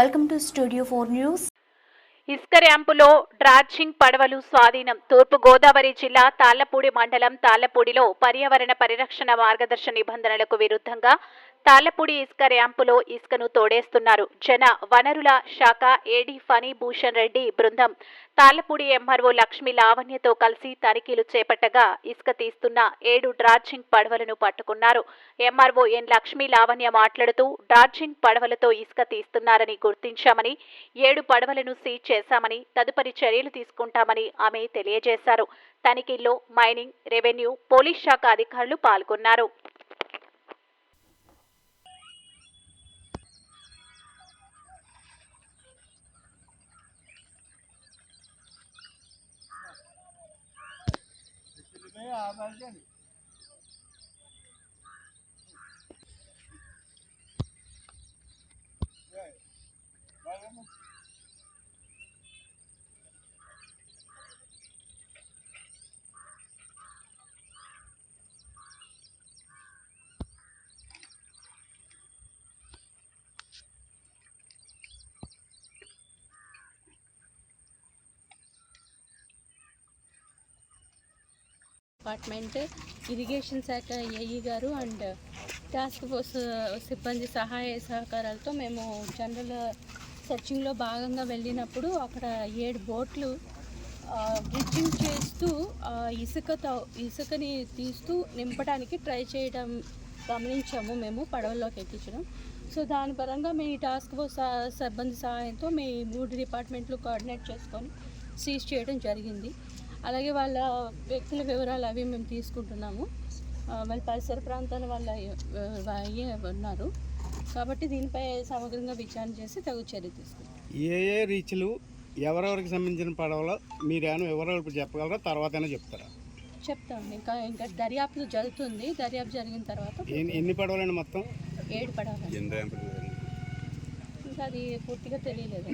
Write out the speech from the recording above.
Welcome to studio four news ఇసుక ర్యాంపులో పడవలు స్వాధీనం. తూర్పు గోదావరి జిల్లా తాళ్ళపూడి మండలం తాళ్ళపూడిలో పర్యావరణ పరిరక్షణ మార్గదర్శ నిబంధనలకు విరుద్ధంగా తాళ్ళపూడి ఇసుక ర్యాంపులో ఇసుకను తోడేస్తున్నారు. జన వనరుల శాఖ ఏడీ ఫణి భూషణ్ రెడ్డి బృందం. తాళ్ళపూడి ఎంఆర్ఓ లక్ష్మి లావణ్యతో కలిసి తనిఖీలు చేపట్టగా ఇసుక తీస్తున్న ఏడు డ్రాడ్జింగ్ పడవలను పట్టుకున్నారు. ఎంఆర్ఓ ఎన్ లక్ష్మీ లావణ్య మాట్లాడుతూ డ్రాడ్జింగ్ పడవలతో ఇసుక తీస్తున్నారని గుర్తించామని ఏడు పడవలను సీజ్ చేశామని తదుపరి చర్యలు తీసుకుంటామని ఆమె తెలియజేశారు. తనిఖీల్లో మైనింగ్ రెవెన్యూ పోలీస్ శాఖ అధికారులు పాల్గొన్నారు. bah, bah డిపార్ట్మెంట్ ఇరిగేషన్ శాఖ ఏఈ గారు అండ్ టాస్క్ ఫోర్స్ సిబ్బంది సహాయ సహకారాలతో మేము జనరల్ సెర్చింగ్లో భాగంగా వెళ్ళినప్పుడు అక్కడ ఏడు బోట్లు బ్రిడ్జింగ్ చేస్తూ ఇసుక ఇసుకతో ఇసుకని తీస్తూ నింపడానికి ట్రై చేయడం గమనించాము మేము పడవల్లోకి ఎక్కించడం. సో దాని పరంగా మీ టాస్క్ ఫోర్స్ సిబ్బంది సహాయంతో మీ మూడు డిపార్ట్మెంట్లు కోఆర్డినేట్ చేసుకొని సీజ్ చేయడం జరిగింది. అలాగే వాళ్ళ వ్యక్తుల వివరాలు అవి మేము తీసుకుంటున్నాము. ఆ, వాళ్ళ పరిసర ప్రాంతాల వాళ్ళ అయ్యే ఉన్నారు. కాబట్టి దీనిపై సమగ్రంగా విచారణ చేసి తగు చర్య తీసుకుంటాం ఏ ఏ రీచ్లు ఎవరెవరికి సంబంధించిన పడవలో వివరాలు ఇప్పుడు చెప్పగలరా? తర్వాతైనా చెప్తారా? చెప్తాం ఇంకా ఇంకా దర్యాప్తు జరుగుతుంది. దర్యాప్తు జరిగిన తర్వాత ఎన్ని పడవలండి మొత్తం? ఏడు పడాలి ఇంకా అది పూర్తిగా తెలియలేదు